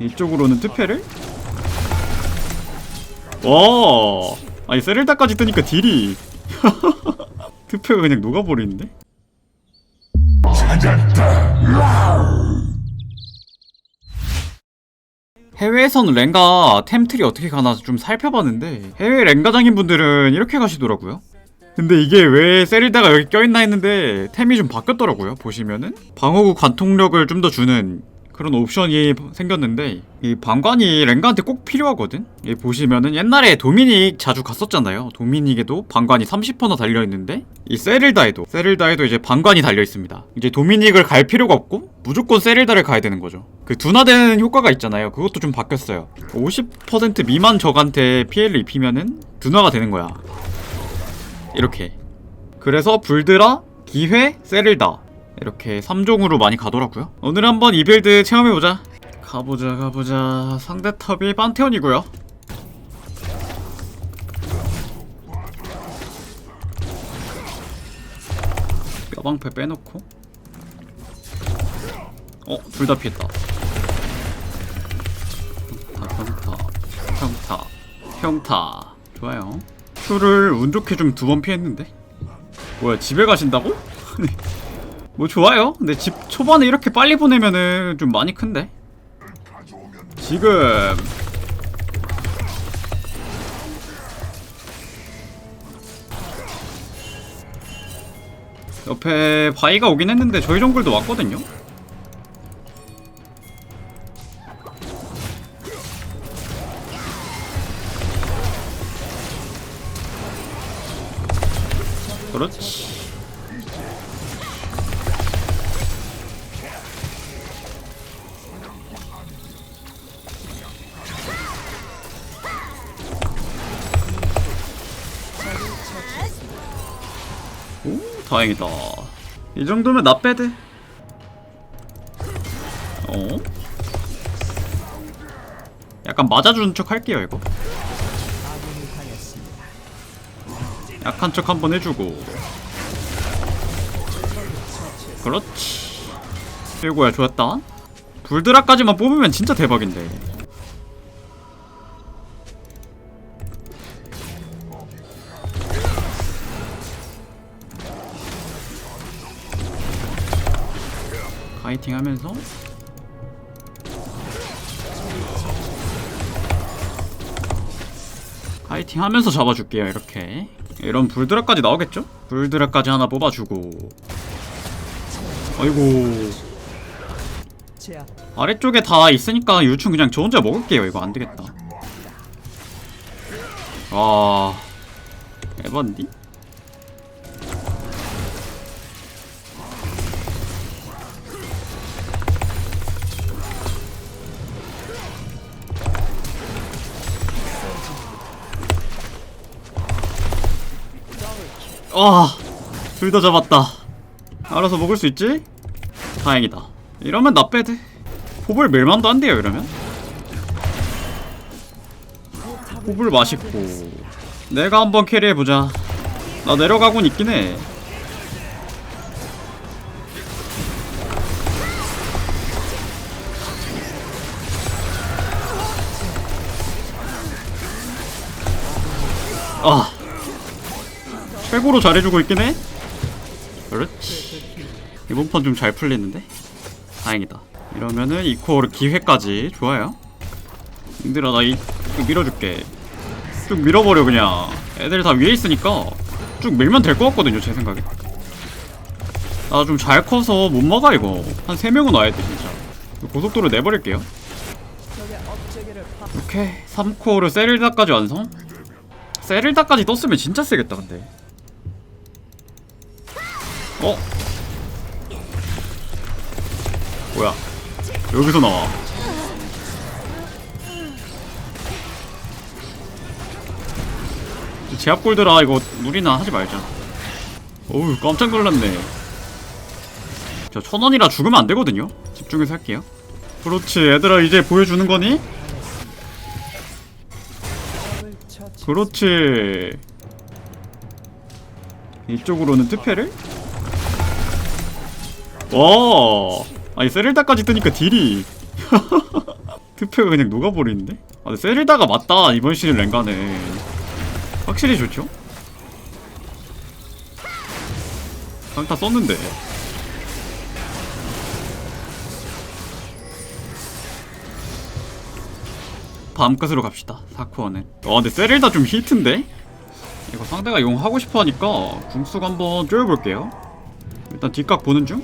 이쪽으로는 투페를? 와 아니 세를다까지 뜨니까 딜이 투페가 그냥 녹아버리는데? 해외에서는 랭가 템틀이 어떻게 가나 좀 살펴봤는데 해외 랭가장인 분들은 이렇게 가시더라고요. 근데 이게 왜 세릴다가 여기 껴있나 했는데 템이 좀 바뀌었더라고요. 보시면은 방어구 관통력을 좀 더 주는 그런 옵션이 생겼는데 이 방관이 랭가한테 꼭 필요하거든. 이 보시면은 옛날에 도미닉 자주 갔었잖아요. 도미닉에도 방관이 30%나 달려 있는데 이 세릴다에도 세릴다에도 이제 방관이 달려 있습니다. 이제 도미닉을 갈 필요가 없고 무조건 세릴다를 가야 되는 거죠. 그 둔화되는 효과가 있잖아요. 그것도 좀 바뀌었어요. 50% 미만 적한테 피해를 입히면은 둔화가 되는 거야. 이렇게. 그래서 불드라, 기회, 세릴다. 이렇게 3종으로 많이 가더라고요. 오늘 한번 이 빌드 체험해보자. 가보자, 가보자. 상대 탑이 판테온이고요. 뼈방패 빼놓고. 어, 둘 다 피했다. 평타, 평타, 평타, 평타. 좋아요. 큐를 운 좋게 좀 두 번 피했는데? 뭐야, 집에 가신다고? 뭐 좋아요. 근데 집 초반에 이렇게 빨리 보내면은 좀 많이 큰데. 지금 옆에 바위가 오긴 했는데 저희 정글도 왔거든요. 다행이다. 이 정도면 나 빼드. 어? 약간 맞아주는 척 할게요, 이거. 약한 척 한번 해주고. 그렇지. 최고야, 좋았다. 불드라까지만 뽑으면 진짜 대박인데. 파이팅 하면서. 파이팅 하면서 잡아줄게요 이렇게. 이런 불드라까지 나오겠죠? 불드라까지 하나 뽑아주고. 아이고. 아래쪽에 다 있으니까 유충 그냥 저 혼자 먹을게요. 이거 안되겠다. 와 에반디? 와, 둘다 잡았다. 알아서 먹을 수 있지? 다행이다. 이러면 나 빼드. 호불 멸망도 안 돼요, 이러면. 호불 맛있고. 내가 한번 캐리해보자. 나 내려가곤 있긴 해. 아. 최고로 잘해주고 있긴 해. 그렇지. 이번 판 좀 잘 풀리는데? 다행이다. 이러면은 이코어를 기회까지 좋아요. 님들아 나 이, 쭉 밀어줄게. 쭉 밀어버려 그냥. 애들 다 위에 있으니까 쭉 밀면 될 것 같거든요 제 생각에. 나 좀 잘 커서 못 막아 이거. 한 3명은 와야 돼 진짜. 고속도로 내버릴게요. 오케이 3코어로 세릴다까지 완성? 세릴다까지 떴으면 진짜 세겠다 근데 어? 뭐야 여기서 나와 제압골드라 이거 무리나 하지 말자 어우 깜짝 놀랐네 저 천원이라 죽으면 안 되거든요 집중해서 할게요 그렇지 얘들아 이제 보여주는 거니? 그렇지. 이쪽으로는 투페를? 와, 아니 세릴다까지 뜨니까 딜이. 투표가 그냥 녹아버리는데? 아 근데 세릴다가 맞다. 이번 시즌 랭가는 확실히 좋죠? 강타 썼는데. 다음 끝으로 갑시다. 사쿠어는. 와 근데 세릴다 좀 히트인데? 이거 상대가 용 하고 싶어 하니까 궁수가 한번 쪼여볼게요. 일단 뒷각 보는 중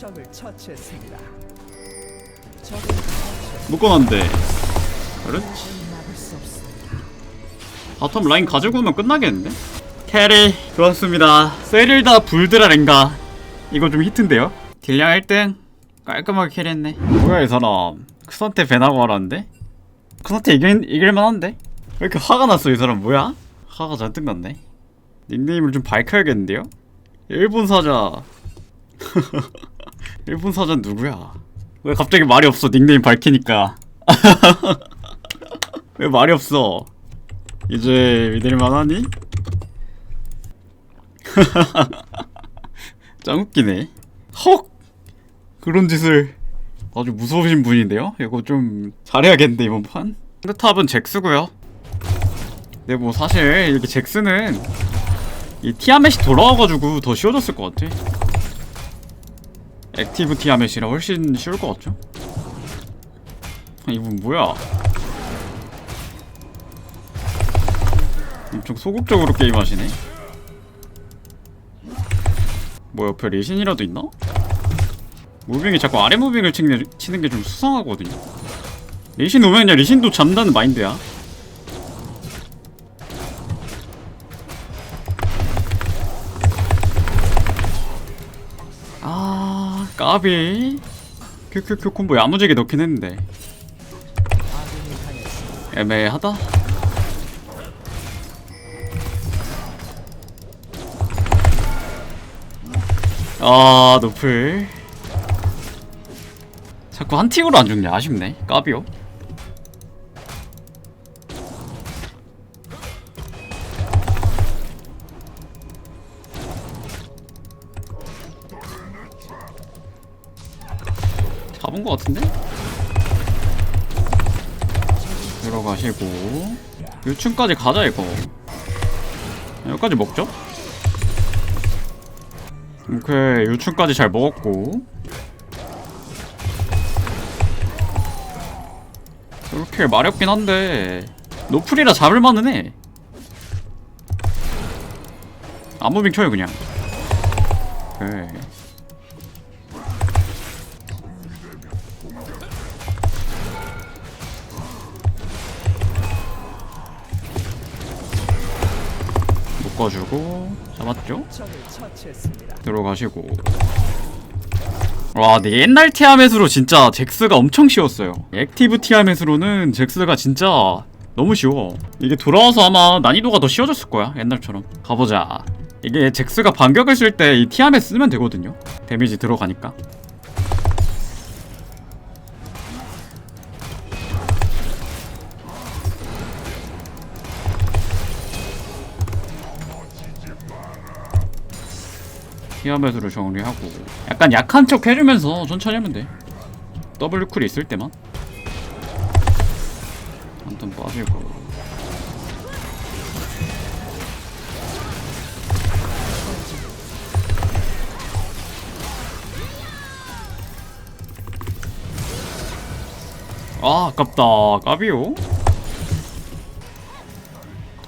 적을 처치했습니다. 적을 처치. 묶어놨는데 그렇지 막을 수 없습니다. 바텀 라인 가지고 오면 끝나겠는데? 캐리 좋았습니다 세릴다 불드라 랭가 이거 좀 히트인데요? 딜량 1등 깔끔하게 캐리했네 뭐야 이 사람 크산테 배나고 하라는데? 크산테 이길, 이길만한데? 왜 이렇게 화가 났어 이 사람 뭐야? 화가 잔뜩 났네 닉네임을 좀 밝혀야겠는데요? 일본 사자 일본 사자 누구야? 왜 갑자기 말이 없어 닉네임 밝히니까 왜 말이 없어 이제 믿을만 하니? 짱 웃기네 헉! 그런 짓을 아주 무서우신 분인데요? 이거 좀 잘해야겠는데 이번 판? 상대탑은 잭스고요 근데 뭐 사실 이렇게 잭스는 이 티아멧이 돌아와가지고 더 쉬워졌을 것 같아 액티브 티 아멧이라 훨씬 쉬울 것 같죠? 아, 이분 뭐야 엄청 소극적으로 게임하시네. 뭐 옆에 리신이라도 있나? 무빙이 자꾸 아래 무빙을 치는, 게 좀 수상하거든요. 리신 오면 그냥 리신도 잡는다는 마인드야. 까비. 큐큐큐 콤보 야무지게 넣긴 했는데. 애매하다. 아 노플. 자꾸 한 틱으로 안 죽냐? 아쉽네. 까비요 잡은 것 같은데? 들어가시고. 유충까지 가자 이거. 여기까지 먹죠? 오케이 유충까지 잘 먹었고. 이렇게 마렵긴 한데 노플이라 잡을만은 해. 아무빙 쳐요 그냥. 오케이 묶어주고 잡았죠? 들어가시고 와, 근데 옛날 티아멧으로 진짜 잭스가 엄청 쉬웠어요. 액티브 티아멧으로는 잭스가 진짜 너무 쉬워. 이게 돌아와서 아마 난이도가 더 쉬워졌을 거야, 옛날처럼. 가보자. 이게 잭스가 반격을 쓸 때 이 티아멧 쓰면 되거든요. 데미지 들어가니까. 티아멧으로 정리하고 약간 약한 척 해주면서 천천히 하면 돼. W 쿨 있을 때만. 한턴 빠지고. 아 아깝다. 까비요?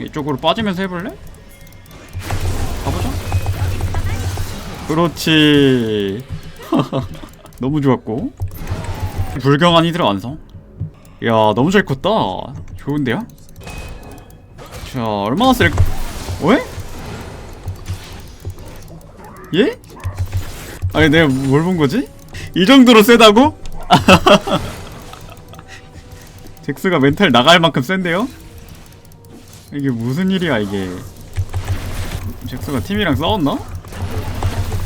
이쪽으로 빠지면서 해볼래? 그렇지 너무 좋았고 불경한 히드라 완성 야 너무 잘 컸다 좋은데요? 자 얼마나 쓸 왜? 예? 아니 내가 뭘 본 거지? 이 정도로 세다고? 잭스가 멘탈 나갈 만큼 센데요? 이게 무슨 일이야 이게 잭스가 팀이랑 싸웠나?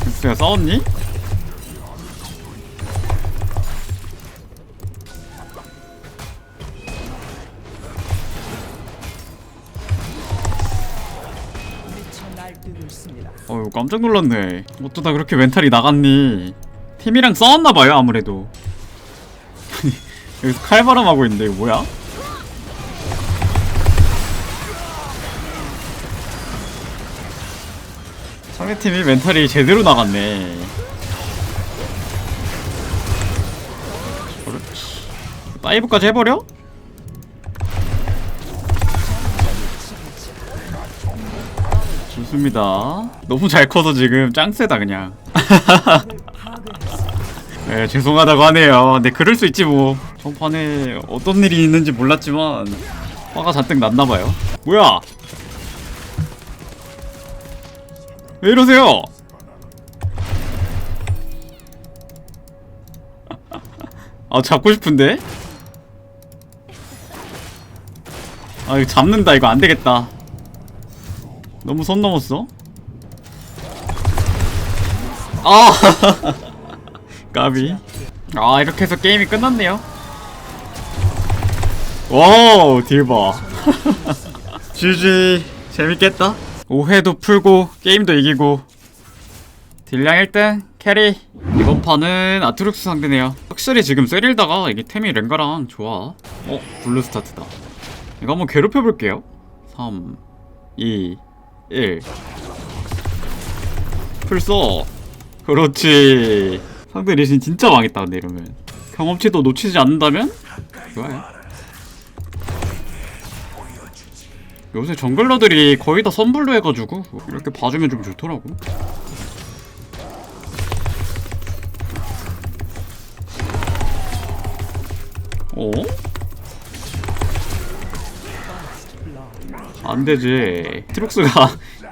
잭스가 싸웠니? 어휴 깜짝 놀랐네 어쩌다 그렇게 멘탈이 나갔니 팀이랑 싸웠나봐요 아무래도 여기서 칼바람하고 있는데 이거 뭐야? 상대팀이 멘탈이 제대로 나갔네 다이브까지 해버려? 좋습니다. 너무 잘 커서 지금 짱세다 그냥. 네, 죄송하다고 하네요. 네, 그럴 수 있지 뭐. 전판에 어떤 일이 있는지 몰랐지만 화가 잔뜩 났나봐요. 뭐야? 왜 이러세요? 아 잡고 싶은데? 아 이거 잡는다 이거 안 되겠다. 너무 선 넘었어. 아 까비. 아 이렇게 해서 게임이 끝났네요. 와우 딜봐. GG 재밌겠다. 오해도 풀고 게임도 이기고. 딜량 1등 캐리. 이번 판은 아트룩스 상대네요. 확실히 지금 세릴다가 이게 템이 랭가랑 좋아. 어 블루 스타트다. 이거 한번 괴롭혀 볼게요. 3 2 1 풀써. 그렇지. 상대 리신 진짜 망했다 근데 이러면. 경험치도 놓치지 않는다면? 좋아요 요새 정글러들이 거의 다 선불로 해가지고 이렇게 봐주면 좀 좋더라고. 어? 안되지. 트룩스가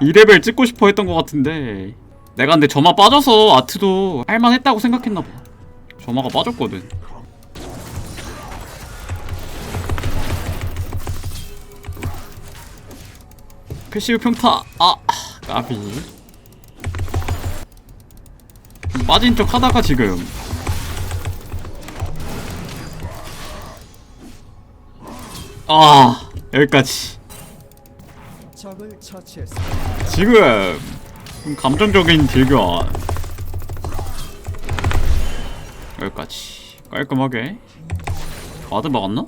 2레벨 찍고 싶어 했던 것 같은데. 내가 근데 점화 빠져서 아트도 할만했다고 생각했나봐. 점화가 빠졌거든 패시브 평타 아 까비 빠진 척 하다가 지금 아 여기까지. 지금 좀 감정적인 딜교환 여기까지 깔끔하게 와드 막았나?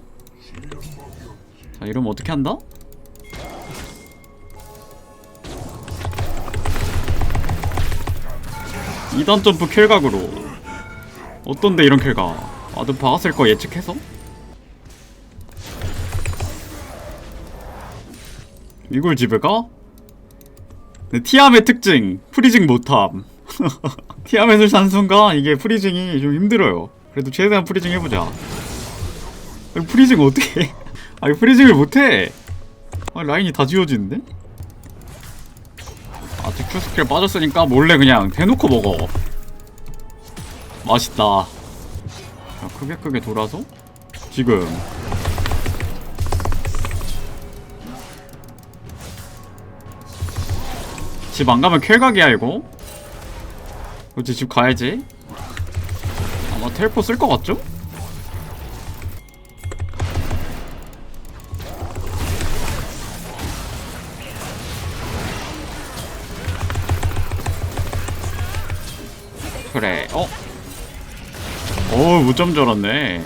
자 이러면 어떻게 한다? 이단 점프 킬각으로 어떤데 이런 킬각 와드 박았을 거 예측해서? 이걸 집에 가? 네, 티암의 특징 프리징 못함 티암에서 산 순간 이게 프리징이 좀 힘들어요 그래도 최대한 프리징 해보자 프리징 어떻게 해? 아니 프리징을 못해 아, 라인이 다 지워지는데? 아 득큐 스킬 빠졌으니까 몰래 그냥 대놓고 먹어. 맛있다. 자 크게 크게 돌아서 지금. 집 안 가면 킬각이야 이거? 그렇지 집 가야지. 아마 텔포 쓸 것 같죠? 그래 어? 오 무점 절었네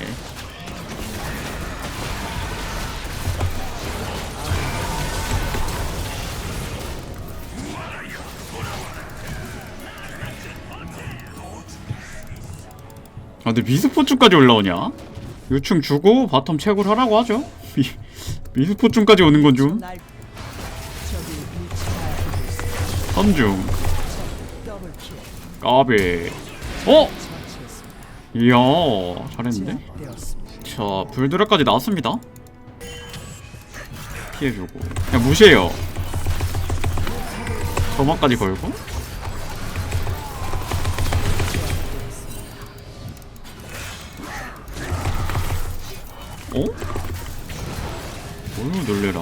아 근데 미스포츠까지 올라오냐? 요충 주고 바텀 채굴 하라고 하죠 미, 미스포츠까지 오는 건좀. 선중 까비 어? 이야 잘했는데? 자 불드라까지 나왔습니다 피해주고 그냥 무시해요 점화까지 걸고 어? 어휴 놀래라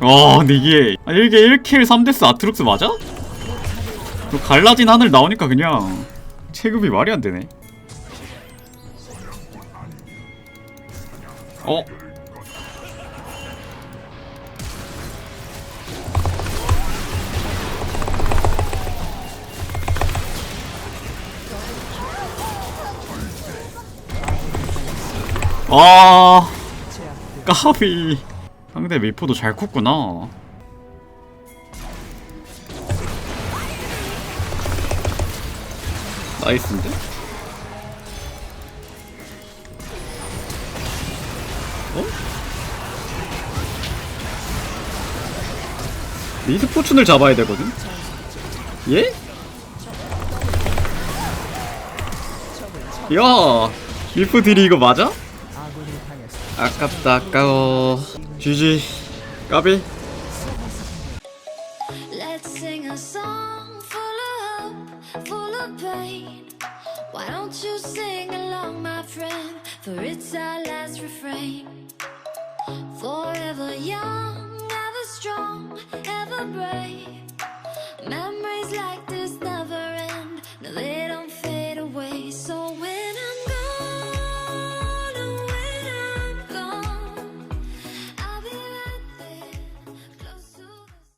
아 근데 이게 아, 이게 1킬 3데스 아트룩스 맞아? 그 갈라진 하늘 나오니까 그냥 체급이 말이 안 되네. 어? 아 까비 상대 미포도 잘 컸구나 나이스인데? 어? 미스포춘을 잡아야 되거든? 예? 야 밀프 딜이 이거 맞아? 아깝다 아까워 GG 까비 full of pain. Why don't you sing along, my friend? For it's our last refrain. Forever young, ever strong, ever brave. Memories like this never end. No, they don't